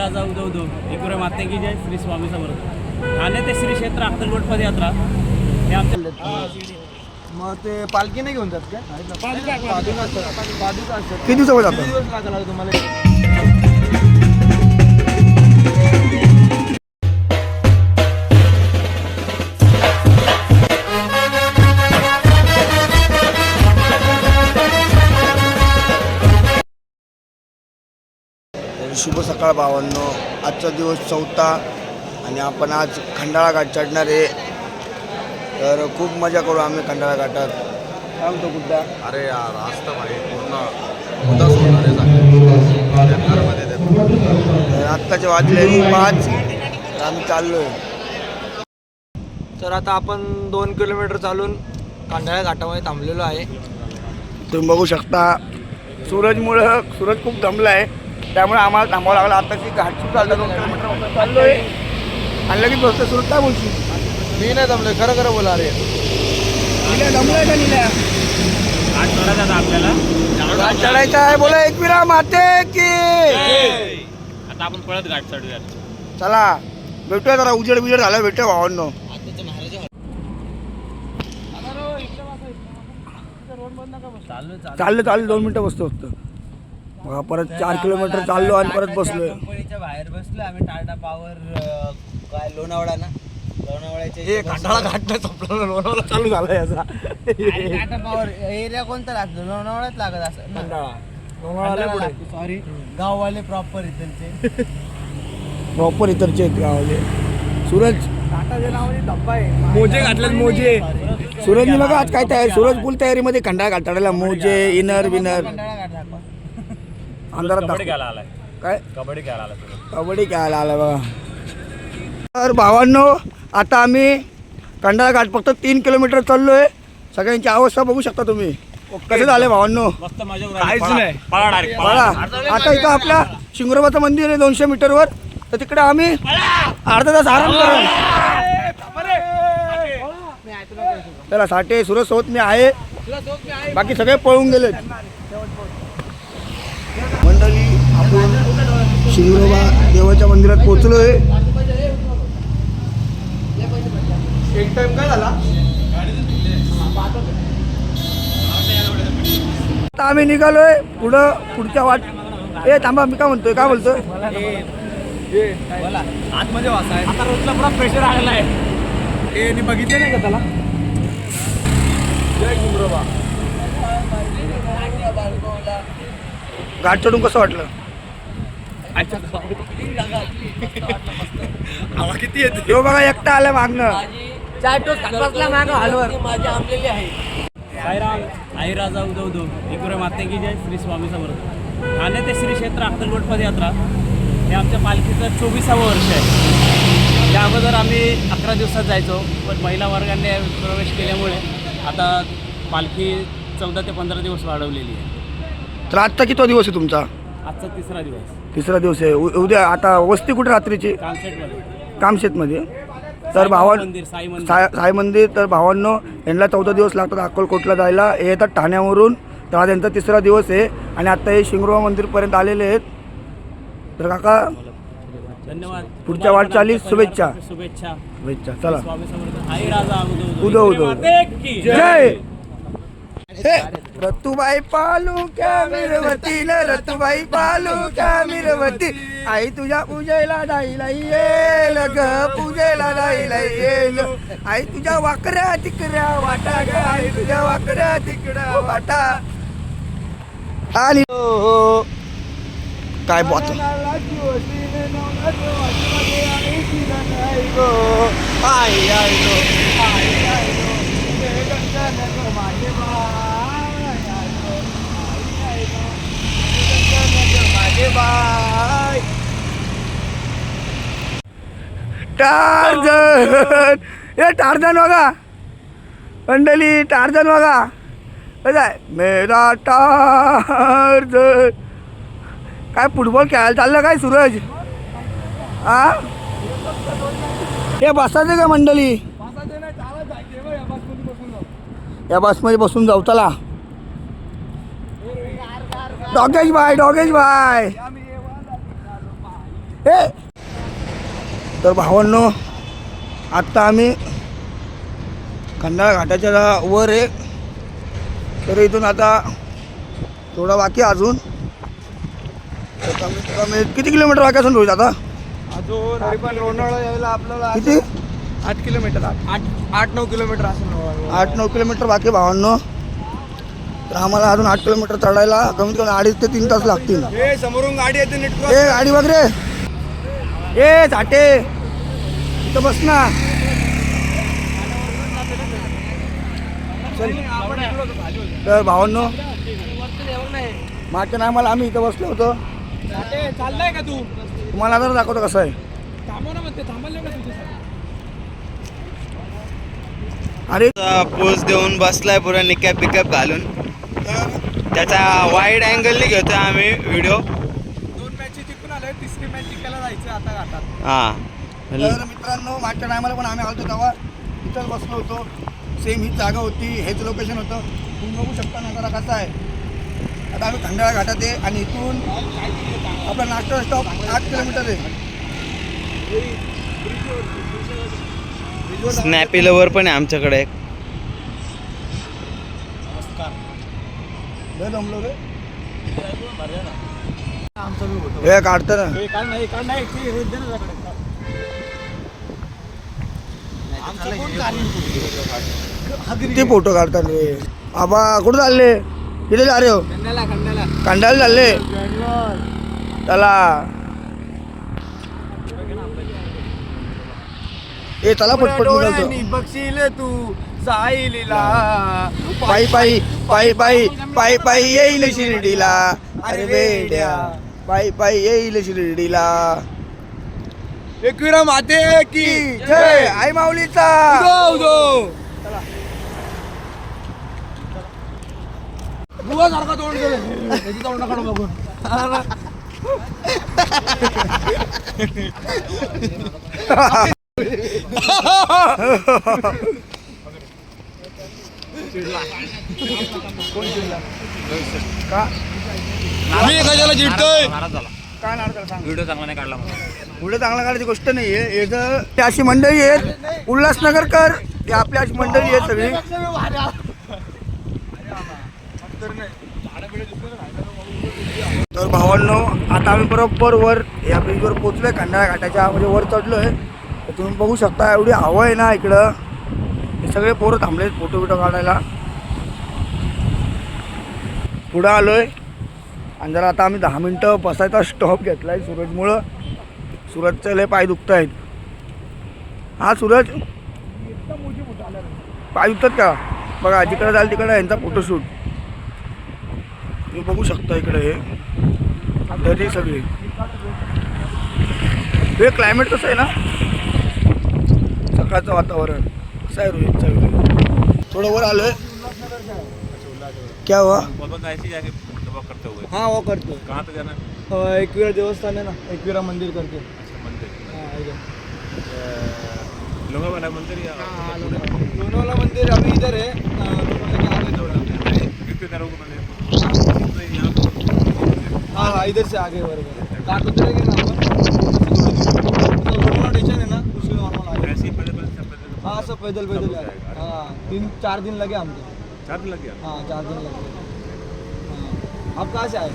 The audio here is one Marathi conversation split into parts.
राजा उदो उदो. एकूरे माते की जय श्री स्वामी समर्थ. ठाणे ते श्री क्षेत्र अक्कलकोट पदयात्रा हे आमच्या मग ते पालखी नाही घेऊन जात काय पादुका असतात पादुका असतात किती दिवस तुम्हाला? शुभ सकाळ भावांनो. आजचा दिवस चौथा आणि आपण आज खंडाळा घाट चढणार आहे. तर खूप मजा करू आम्ही खंडाळा घाटात काय म्हणतो कुठला? अरे यार आज तर भाई पूर्ण उदास होणार आहे आत्ताचे वाजले पाच. तर आम्ही चाललोय. तर आता आपण दोन किलोमीटर चालून कांडाळ्या घाटामध्ये थांबलेलो आहे. तुम्ही बघू शकता. सूरजमुळं सूरज खूप दमला आहे त्यामुळे आम्हाला थांबावं लागलं. आता की घाट सुद्धा चाललं दोन किलोमीटर चाललोय. आणि लगेच बसतो सूरज काय बोलशील? मी नाही जमलोय खरं खरं बोला अरे निल्या दमलाय का निल्या? आठ चढायचा आपल्याला. घाट चढायचा आहे. बोला एकविरा माते की. आता आपण पळत घाट चढूया चला भेटूया जरा उजेड बिजेड झाला भेटूया भावांनो. चालू चाललं चाललं दोन मिनटं बसतो फक्त. बघा परत चार किलोमीटर चाललो आणि परत बसलोय. कंपनीच्या बाहेर बसलो आम्ही टाटा पॉवर अं, काय लोणावळा ना लोणावळ्याच्या हे इथे संपला लोणावळा चालू झाला याचा. बसलो. आणि टाटा पॉवर एरिया कोणता लागतो? लोणावळ्यात लागत असं ना? कांडाळा लोणावळा पुढे. सॉरी गाववाले प्रॉपर इथलचे. प्रॉपर इतरचे आहेत गावाले सूरज. मोजे घातलेत मोजे. सूरजने बघा आज काय तयारी सूरज फुल तयारीमध्ये खंडा घाटाळायला मोजे इनर विनर. कंटाळा अंधारात कबड्डी. घ्यायला आलाय. काय? कबड्डी घ्यायला आला तुला कबड्डी खेळायला आला बघा. तर भावांनो आता आम्ही खंडाळा घाट फक्त तीन किलोमीटर चाललोय. सगळ्यांची अवस्था बघू शकता तुम्ही. कसं झालं भावांनो? मस्त मजा काहीच नाही. पळा डायरेक्ट बघा आता इथं आपल्या शिंगरोबाचं मंदिर आहे दोनशे मीटरवर. तर तिकडे आम्ही अर्धा तास आराम करू. चला साठे सुरज सोबत मी आहे. बाकी सगळे पळून गेलेत. आपण शिंगरोबा देवाच्या मंदिरात पोहोचलोय. एक टाइम काय झाला? आता आम्ही निघालोय पुढं पुढच्या वाट ए थांबा मी काय म्हणतोय? काय बोलतोय? आतमध्ये वासा आहे आता रोजला पुरा प्रेशर आलेला आहे. ए बघितले नाही का त्याला? जय घाट चढून कसं वाटलं? हवा किती येते? ह्यो बघा एकटा आला मागणं. साईराम आई राजा उदो उदो. एकूरे माते की जय श्री स्वामी समर्थ. ठाणे ते श्री क्षेत्र अक्कलकोट पदयात्रा हे आमच्या पालखीचं चोवीसावं वर्ष आहे. या अगोदर आम्ही अकरा दिवसात जायचो पण महिला वर्गाने प्रवेश केल्यामुळे आता पालखी चौदा ते पंधरा दिवस वाढवलेली आहे. तर आजचा किती दिवस आहे तुमचा? आजचा तिसरा दिवस. तिसरा दिवस आहे. उ- उद्या आता वस्ती कुठे रात्रीची? कामशेतमध्ये. तर भावां मंदिर साई मंदिर. साय साई मंदिर. तर भावांनो यांना चौदा दिवस लागतात अक्कलकोटला जायला. हे येतात ठाण्यावरून. तर आज यांचा तिसरा दिवस आहे. आणि आता हे शिंगरोबा मंदिरपर्यंत आलेले आहेत. तर काका धन्यवाद. पुढच्या वाटचालीस शुभेच्छा. शुभेच्छा. शुभेच्छा. चला. स्वामी समर्थ. आई राजा उदो उदो उदो. माते की जय! हे, रतुबाई पालू क्या मिरवती न रतुबाई पालू क्या मिरवती आई तुझ्या पूजेला जाईला येल ग पूजेला जाईला येल आई तुझ्या वाकऱ्या तिकड्या वाटा ग आई तुझ्या वाकऱ्या तिकड्या वाटा आणि काय बोत आई आई बाय. टार्झन हे टार्झन बघा मंडली टार्झन बघा काय मेरा टार्झन काय फुटबॉल खेळायला चाललं काय सूरज? हा हे बसायचं का मंडली या बसमध्ये बसून जाऊ चला. डॉगेश भाई डॉगेश भाई। हे तर भावांनो आत्ता आम्ही खंडाळा घाटाच्या वर आहे. तर इथून आता थोडा बाकी अजून. कमी किती किलोमीटर बाकी असून रोहित आता? अजून लोणावळा यायला आपल्याला किती? आठ किलोमीटर आठ आठ नऊ किलोमीटर असेल. लोणावळा. आठ नऊ किलोमीटर बाकी भावांनो. तर आम्हाला अजून आठ किलोमीटर चढायला कमीत कमी अडीच ते तीन तास लागतील. ए समोरून गाडी येते नीट ए गाडी बघ रे ए झाटे. इथं बस ना. चल. तर भावांनो मागच्या नाही मला आम्ही इथं बसलो होतो. चाललाय का तू? तुम्हाला जर दाखवतो कसं आहे. अरे. पोज देऊन बसलाय पुरा निकॅप बिकॅप घालून. त्याचा वाईड अँगलने घेतोय आम्ही व्हिडिओ दोन मॅची जिंकून आलोय तिसरी मॅच जिंकायला जायचं आता घाटात. हा. तर मित्रांनो मागच्या टायमाला पण आम्ही आलतो तेव्हा. इथंच बसलो होतो. सेम हीच जागा होती हेच लोकेशन होतं. तुम्ही बघू शकता नजारा कसा आहे. आता आम्ही खंडाळा घाटात आहे आणि इथून आपला नाश्ता स्टॉप आठ किलोमीटर आहे. स्नॅपी लवर पण आहे आमच्याकडे एक लय रे. हे काढतं ना. काढ नाही काढ नाही ते हे दे ना त्याकडे. आमचं कोण काढीन? किती फोटो काढतात रे. आबा कुठं चालले? किती जा रे हो. खंडाला खंडाला. कांडायला चालले. चला. ए चला पटपट निघालतो. बघशील तू साईलीला पायी पायी पायी पायी पायी पायी येईल शिर्डीला. अरे वेड्या पायी पायी येईल शिर्डीला. एकविरा माते की जय. आई माऊलीचा. उदो उदो बुवा सारखा तोंड केलं तोंड नका बघून. का मी कशाला जिंकतोय काय सांग. व्हिडिओ चांगला नाही काढला पुढे चांगला काढायची गोष्ट नाही आहे इथं ती अशी मंडळी आहेत उल्हासनगरकर ती आपली अशी मंडळी आहेत सगळी. तर भावांनो आता आम्ही बरोबर वर या ब्रिजवर पोचलोय खंडाळा घाटाच्या म्हणजे वर चढलोय. तर तुम्ही बघू शकता एवढी हवा आहे ना इकडं. सगळे पोरं थांबलेत फोटो बिटो काढायला. पुढं आलोय. आणि जरा आता आम्ही दहा मिनटं बसायचा स्टॉप घेतला आहे सूरजमुळं. सूरजचे लय पाय दुखत आहेत हा सूरज? पाय दुखतात का? बघा जिकडे जाल तिकडे यांचा फोटोशूट तुम्ही बघू शकता इकडे हे. दरी सगळी. हे क्लायमेट कसं आहे ना? सकाळचं वातावरण. थोडं वर आलोय क्या हुआ? ऐसी जाके दबा करते हुए। हा वो करतो कहाँ पे जाना है? एकविरा देवस्थान आहे ना एकविरा मंदिर करतो अच्छा मंदिर। हा, इधर. लोंगा वाला मंदिर या लोनावला मंदिर अभी इधर है। अ, लोनावला के आगे थोड़ा कितने को मंदिर यहाँ पे हाँ हाँ इधर से आगे बराबर घाट उतरेंगे ना अपन तो लोनावला सब पैदल पैदल हाँ तीन चार दिन लगे हमको चार दिन लग? हाँ चार दिन लगे. हाँ. आप कहाँ से आए?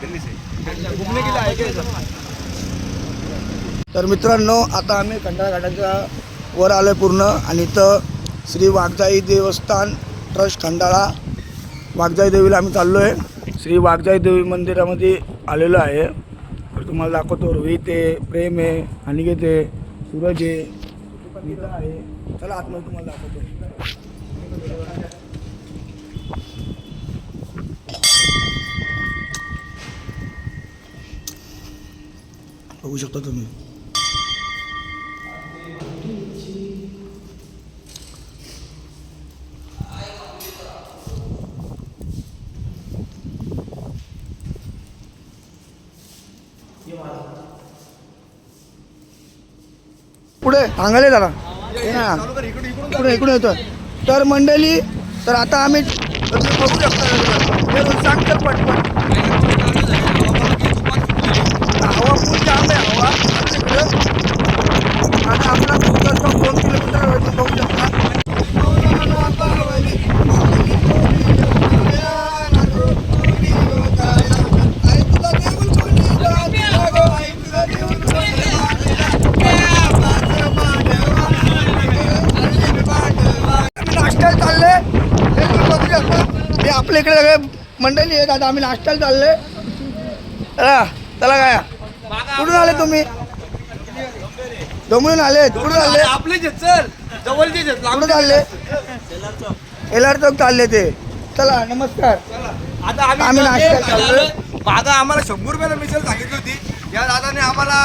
दिल्ली से. घूमने के लिए आए क्या? तर मित्रांनो आता आम्ही खंडाळा घाटाच्या वर आलो आहे पूर्ण आणि इथं श्री वाघजाई देवस्थान ट्रस्ट खंडाळा वाघजाई देवीला आम्ही चाललो आहे श्री वाघजाई देवी मंदिरामध्ये आलेलो आहे. तर तुम्हाला दाखवतो रोहित आहे प्रेम आहे अनिकेत आहे सूरज आहे. नीता आहे चला आतमध्ये तुम्हाला दाखवतो बघू शकता तुम्ही पुढे जरा. हे ना. इकडे इकडे येतो तर मंडळी तर आता आम्ही बघू शकता सांगतात पटपट हवा फुल जाम आहे हवा आणि आपला फोकस तो दोन किलोमीटर वरती बघू शकता आम्ही नाश्त्याला चालले हे तुम्ही बघू शकता हे आपल्या इकडे सगळे मंडळी आहेत आता आम्ही नाश्त्याला चालले चला काय कुठून आले तुम्ही? दमून आले. कुठून आले? आपले चल जवळचे जे कुठं चालले एलार चौक चालले ते. चला नमस्कार. आता आम्ही आम्ही नाश्ता चाललोय. मागं आम्हाला शंभर रुपयाला मिसळ सांगितली होती. या दादाने आम्हाला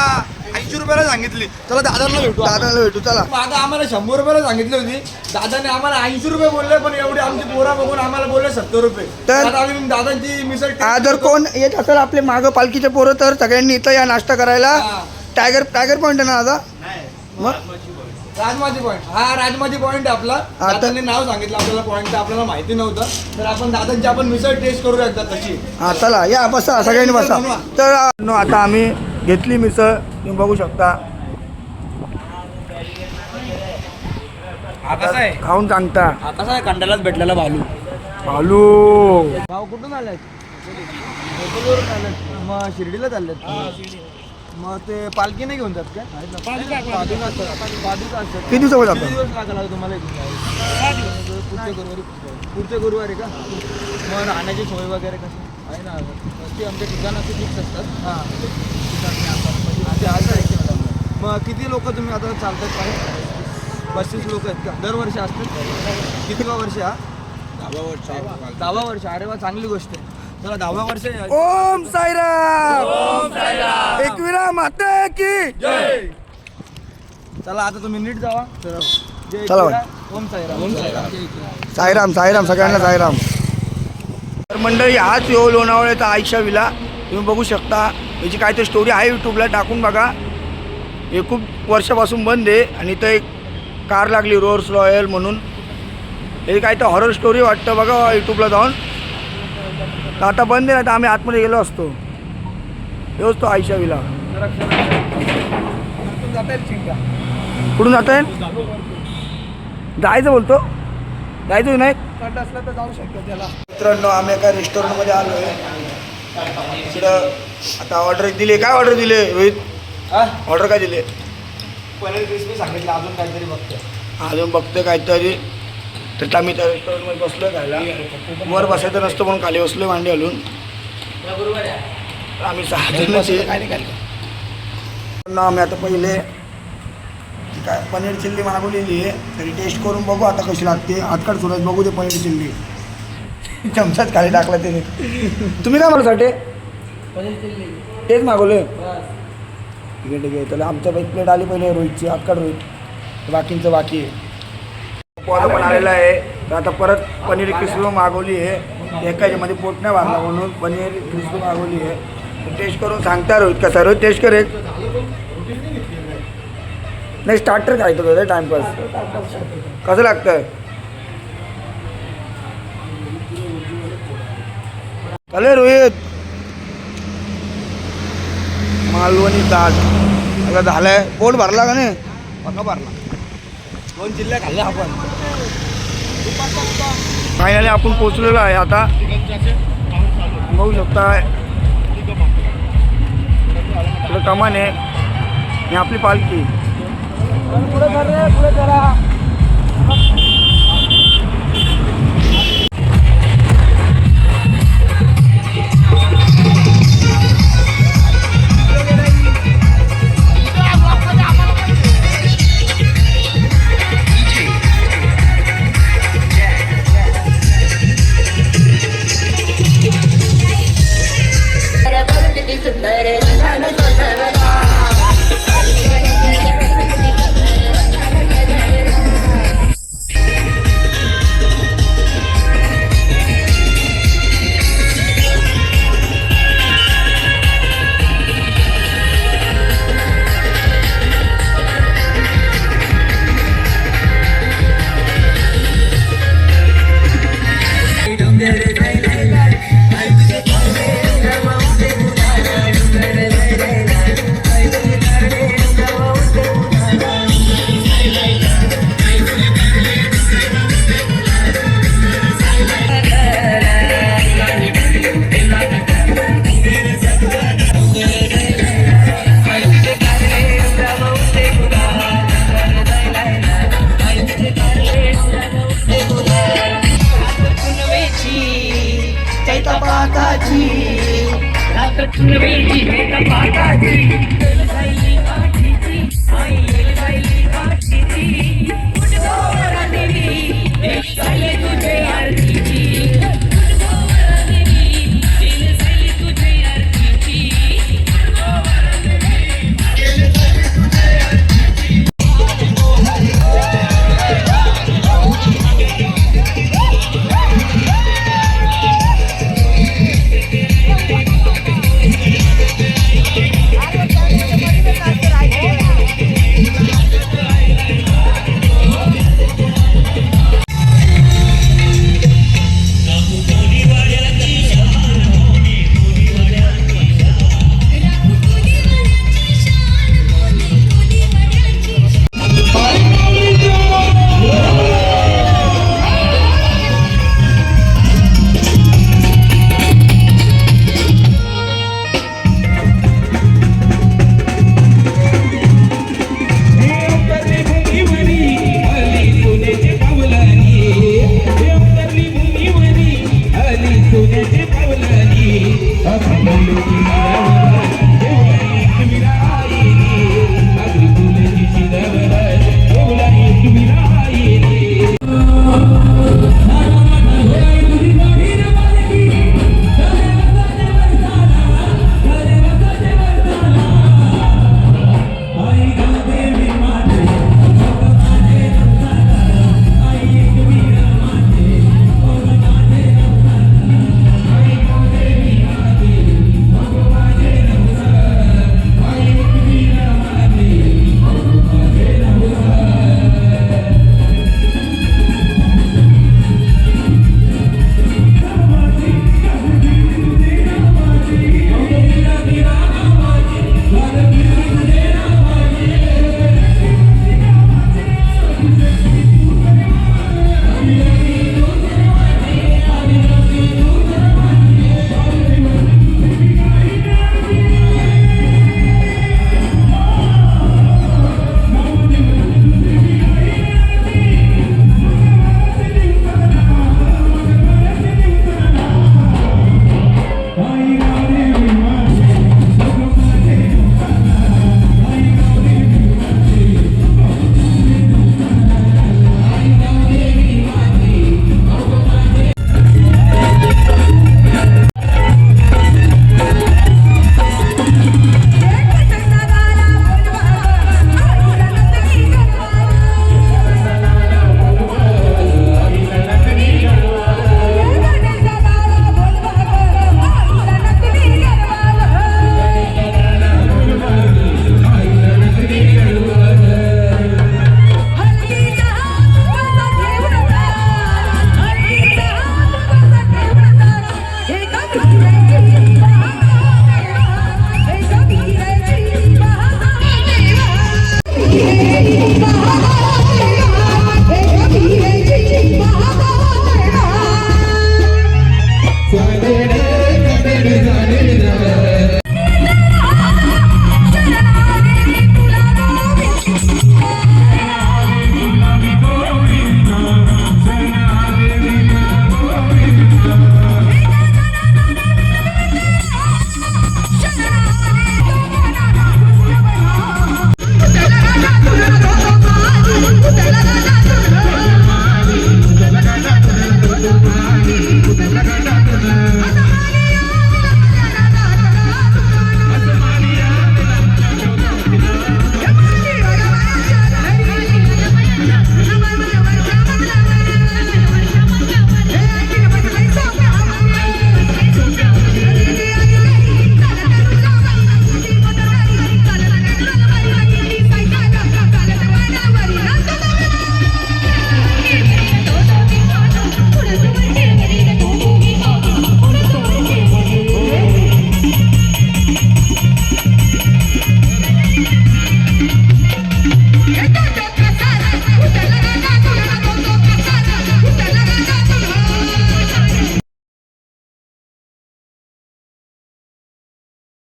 ऐंशी रुपयाला सांगितली. चला दादांना भेटू आपण. दादाला भेटू चला. मागं आम्हाला शंभर रुपयाला सांगितली होती. दादाने आम्हाला ऐंशी रुपये बोलले पण एवढी आमची पोरा बघून आम्हाला बोलले सत्तर रुपये. तर- आता आम्ही दादांची मिसळ हा जर कोण येत असेल आपले मागं पालखीचे पोरं तर सगळ्यांनी इथं या नाश्ता करायला. हा. टायगर टायगर पॉईंट आहे ना दादा? मग? राजमाजी पॉईंट हा राजमाजी पॉईंट आहे आपला. हा, तर- दादांनी नाव सांगितलं आपल्याला पॉईंट आपल्याला माहिती नव्हतं. तर आपण दादांची आपण मिसळ टेस्ट करू एकदा तशी. हा चला या बसा सगळ्यांनी बसा. तर नो आता आम्ही घेतली मिसळ तुम्ही बघू शकता. हा कसा आहे? खाऊन सांगता. हा कसा आहे? कंडालाच भेटलेला भालू. भालू. गाव कुठून आलेत मग शिर्डीला चाललेत मग ते पालखी नाही घेऊन जात. काय किती दिवसावर जातो? किती दिवस लागला तुम्हाला? पुढच्या गुरुवारी पुढच्या गुरुवारी का? मग राहण्याची सोय वगैरे कशी? आहे ना ते आमच्या ठिकाणाचे फिक्स असतात. हां. ते असं आहे की मॅडम मग किती लोक तुम्ही आता चालतात काय? पस्तीस लोक आहेत का? दरवर्षी असतात? किती वर्ष हा? दहावा वर्ष अरे वा चांगली गोष्ट आहे. चला दहावा वर्ष आहे. ओम साईराम! ओम साईराम! एकविरा माता की? चला आता तुम्ही नीट जावा. जय चला. ओम साईराम. ओम साईराम. साईराम साईराम सगळ्यांना साईराम. तर मंडळी हाच यो लोणावळ्याचा आयशा विला. तुम्ही बघू शकता. याची काय तर स्टोरी आहे यूट्यूबला टाकून बघा. हे खूप वर्षापासून बंद आहे आणि ते एक कार लागली रोर्स रॉयल म्हणून. हे काय तर हॉरर स्टोरी वाटतं. बघा यूट्यूबला जाऊन. तर आता बंद आहे ना तर आम्ही आतमध्ये गेलो असतो. येऊच तो आयशा विला. कुठून जात आहे जायचं बोलतो. जायचं नाही असला तर जाऊ शकतो त्याला. मित्रांनो आम्ही एका रेस्टॉरंटमध्ये आलो आहे. इकडं आता ऑर्डर दिली. काय ऑर्डर दिले रोहित? हा? ऑर्डर काय दिले? पनीर क्रिस्पी सांगितलं. अजून काहीतरी बघतो अजून बघतोय काहीतरी. तर आम्ही त्या रेस्टॉरंटमध्ये बसलो खायला. वर बसायचं नसतं म्हणून खाली बसलो मांडी घालून. आम्ही सहा आम्ही आता पहिले काय पनीर चिल्ली मागवलेली आहे. तरी टेस्ट करून बघू आता कशी लागते. हातकाड सुरत बघू दे पनीर चिल्ली. चमचाच खाली टाकला त्याने. तुम्ही काय मागसाठी तेच मागवले ठीक आहे ठीक आहे. तर आमच्या एक प्लेट आली पहिले रोहितची. हातकाड रोहित. बाकींचं बाकी आहे. पोरं पण आलेलं आहे. तर आता परत पनीर क्रिस्पी मागवली आहे. एका याच्यामध्ये पोट नाही वाढला म्हणून पनीर क्रिस्पी मागवली आहे. टेस्ट करून सांगता रोहित कसा रोहित टेस्ट करेल नाही स्टार्टर काय तो टाइमपास कसं लागतं चालेल रोहित मालवणी ताट आता झालंय. पोट भरला का नाही? बघा भरला. दोन जिल्हे खाल्ले आपण. फायनली आपण पोचलेलो आहे आता. बघू शकता. इकडे कमान आहे. आणि आपली पालखी. पुढे पुढे करा